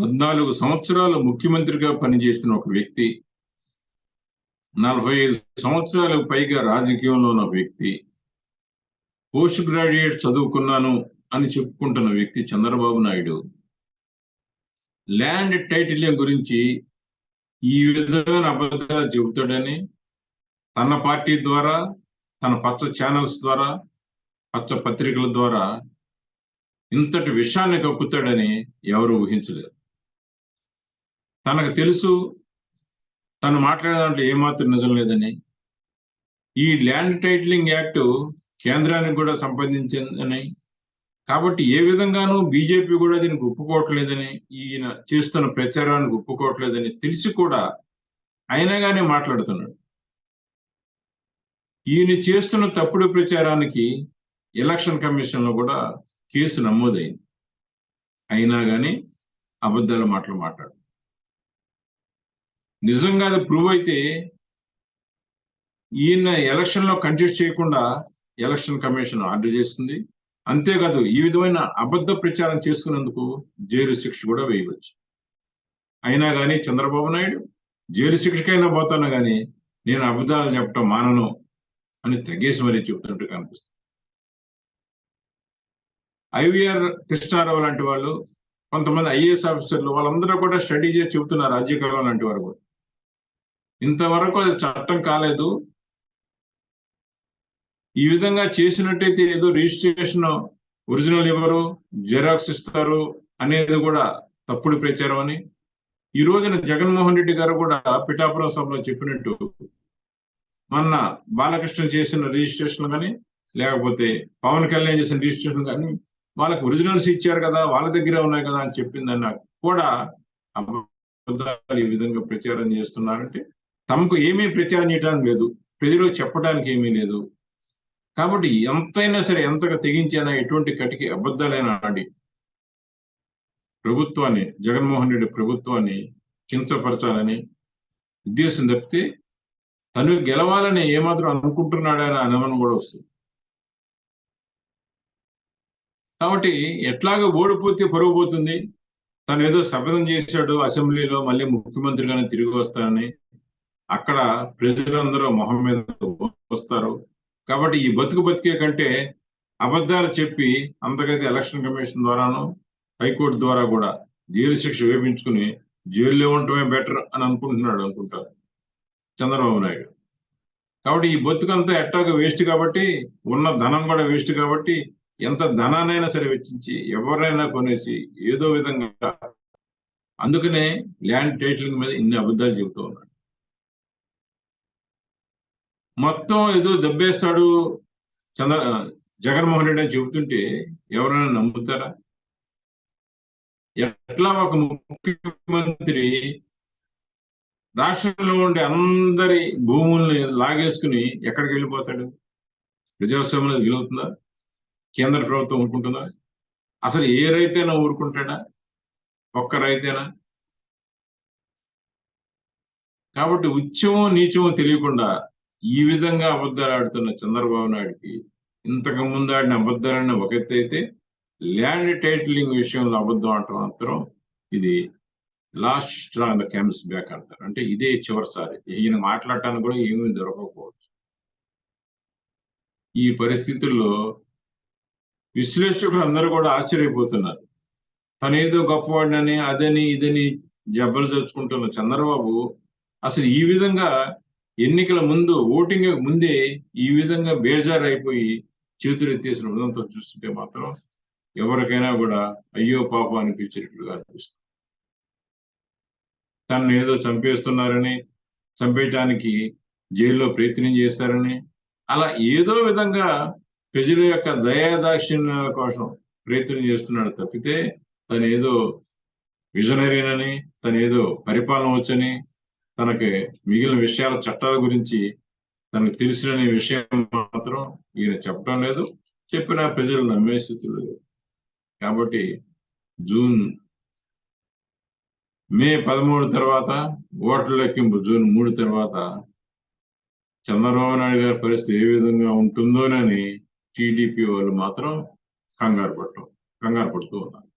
పద్నాలుగు సంవత్సరాలు ముఖ్యమంత్రిగా పనిచేసిన ఒక వ్యక్తి నలభై ఐదు సంవత్సరాలకు పైగా రాజకీయంలో ఉన్న వ్యక్తి పోస్ట్ గ్రాడ్యుయేట్ చదువుకున్నాను అని చెప్పుకుంటున్న వ్యక్తి చంద్రబాబు నాయుడు. ల్యాండ్ టైటిలింగ్ గురించి ఈ విధమైన అబద్ధాలు చెబుతాడని తన పార్టీ ద్వారా తన పచ్చ ఛానల్స్ ద్వారా పచ్చ పత్రికల ద్వారా ఇంతటి విషయాన్ని కప్పుతాడని ఎవరు ఊహించలేరు. తనకు తెలుసు తను మాట్లాడే దాంట్లో ఏమాత్రం నిజం లేదని. ఈ ల్యాండ్ టైటిలింగ్ యాక్ట్ కేంద్రానికి కూడా సంబంధించిందని. కాబట్టి ఏ విధంగానూ బీజేపీ కూడా దీనికి ఒప్పుకోవట్లేదని ఈయన చేస్తున్న ప్రచారానికి ఒప్పుకోవట్లేదని తెలిసి కూడా అయినగానే మాట్లాడుతున్నాడు. ఈయన చేస్తున్న తప్పుడు ప్రచారానికి ఎలక్షన్ కమిషన్లో కూడా కేసు నమోదైంది. అయినా కానీ అబద్ధాల మాటలు మాట్లాడు నిజంగా అది ప్రూవ్ అయితే ఈయన ఎలక్షన్లో కంటెస్ట్ చేయకుండా ఎలక్షన్ కమిషన్ ఆర్డర్ చేస్తుంది. అంతేకాదు ఈ విధమైన అబద్ధ ప్రచారం చేసుకున్నందుకు జైలు శిక్ష కూడా వేయవచ్చు. అయినా కానీ చంద్రబాబు నాయుడు జైలు శిక్షకైనా పోతాను కానీ నేను అబద్ధాలు చెప్పడం మానను అని తగ్గేసి మరీ చెబుతున్నట్టు కనిపిస్తుంది. ఐవీఆర్ కృష్ణారావు లాంటి వాళ్ళు కొంతమంది ఐఏఎస్ ఆఫీసర్లు వాళ్ళందరూ కూడా స్టడీ చేసి చెబుతున్నారు రాజ్యకాలం లాంటి వారు కూడా. ఇంతవరకు అది చట్టం కాలేదు. ఈ విధంగా చేసినట్టయితే ఏదో రిజిస్ట్రేషన్ ఒరిజినల్ ఇవ్వరు జెరాక్స్ ఇస్తారు అనేది కూడా తప్పుడు ప్రచారం అని. ఈ రోజున జగన్మోహన్ రెడ్డి గారు కూడా పిఠాపురం సభలో చెప్పినట్టు మొన్న బాలకృష్ణ చేసిన రిజిస్ట్రేషన్ కానీ లేకపోతే పవన్ కళ్యాణ్ చేసిన రిజిస్ట్రేషన్ కానీ వాళ్ళకి ఒరిజినల్స్ ఇచ్చారు కదా వాళ్ళ దగ్గర ఉన్నాయి కదా అని చెప్పిందన్న కూడా ఈ విధంగా ప్రచారం చేస్తున్నారంటే తమకు ఏమీ ప్రచారం చేయడానికి లేదు. ప్రజలకు చెప్పడానికి ఏమీ లేదు. కాబట్టి ఎంతైనా సరే ఎంతగా తెగించైనా ఎటువంటి కటికి అబద్ధాలైనా ఆడి ప్రభుత్వాన్ని జగన్మోహన్ రెడ్డి ప్రభుత్వాన్ని కించపరచాలని ఉద్దేశం తప్పితే తను గెలవాలని ఏమాత్రం అనుకుంటున్నాడని అనుమానం కూడా వస్తుంది. కాబట్టి ఎట్లాగో ఓడిపోతే పరుగు పోతుంది. తను ఏదో శపథం చేశాడు అసెంబ్లీలో మళ్ళీ ముఖ్యమంత్రిగానే తిరిగి వస్తానని అక్కడ ప్రజలందరూ మొహం మీద వస్తారు. కాబట్టి ఈ బతుకు బతికే కంటే అబద్ధాలు చెప్పి అంతకైతే ఎలక్షన్ కమిషన్ ద్వారాను హైకోర్టు ద్వారా కూడా జైలు శిక్ష వేపించుకుని జైల్లో ఉండటమే బెటర్ అని అనుకుంటున్నాడు అనుకుంటారు చంద్రబాబు నాయుడు. కాబట్టి ఈ బతుకంతా ఎట్టాగా వేస్ట్ కాబట్టి ఉన్న ధనం కూడా వేస్ట్ కాబట్టి ఎంత ధనానైనా సరే వెచ్చించి ఎవరైనా కొనేసి ఏదో విధంగా అందుకనే ల్యాండ్ టైటిలింగ్ మీద ఇన్ని అబద్ధాలు చెబుతూ ఉన్నాడు. మొత్తం ఏదో దెబ్బేస్తాడు చంద్ర జగన్మోహన్ రెడ్డి అని చెబుతుంటే ఎవరైనా నమ్ముతారా? ఎట్లా ఒక ముఖ్యమంత్రి రాష్ట్రంలో ఉండే అందరి భూముల్ని లాగేసుకుని ఎక్కడికి వెళ్ళిపోతాడు? ప్రజాస్వామ్యం గెలుగుతుందా కేంద్ర ప్రభుత్వం ఊరుకుంటుందా? అసలు ఏ రైతైనా ఊరుకుంటాడా? ఒక్క రైతేనా? కాబట్టి ఉత్సవం నీచమో తెలియకుండా ఈ విధంగా అబద్ధాలు ఆడుతున్న చంద్రబాబు నాయుడికి ఇంతకు ముందు ఆడిన అబద్ధాలన్నీ ఒక ఎత్తు ల్యాండ్ టైటిలింగ్ విషయంలో అబద్ధం ఆడటం మాత్రం ఇది లాస్ట్ స్ట్రాంగ్ క్యాన్స్ బ్యాక్ అంటారు. అంటే ఇదే చివరిసారి. ఈయన మాట్లాడటానికి కూడా ఏమీ దొరకకపోవచ్చు. ఈ పరిస్థితుల్లో విశ్లేషకులు అందరూ కూడా ఆశ్చర్యపోతున్నారు. తను ఏదో గొప్పవాడినని అదని ఇదని జబ్బలు తెచ్చుకుంటున్న చంద్రబాబు అసలు ఈ విధంగా ఎన్నికల ముందు ఓటింగ్ ముందే ఈ విధంగా బేజారు అయిపోయి చేతులు ఎత్తేసిన ఉదంతం చూస్తుంటే మాత్రం ఎవరికైనా కూడా అయ్యో పాప అనిపించేటట్లుగా అనిపిస్తుంది. తనను ఏదో చంపేస్తున్నారని చంపేయటానికి జైల్లో ప్రయత్నం చేస్తారని అలా ఏదో విధంగా ప్రజల యొక్క దయాదాక్షిణ్యాల కోసం ప్రయత్నం చేస్తున్నాడు తప్పితే తను ఏదో విజనరీనని తను ఏదో పరిపాలన వచ్చని తనకి మిగిలిన విషయాల చట్టాల గురించి తనకు తెలిసిన విషయం మాత్రం ఈయన చెప్పడం లేదు. చెప్పిన ప్రజలు నమ్మే స్థితిలో లేదు కాబట్టి జూన్ మే పదమూడు తర్వాత ఓట్ల లెక్కింపు జూన్ మూడు తర్వాత చంద్రబాబు నాయుడు గారి పరిస్థితి ఏ విధంగా ఉంటుందోనని టీడీపీ వాళ్ళు మాత్రం కంగారు పడటం కంగారు పడుతూ ఉన్నారు.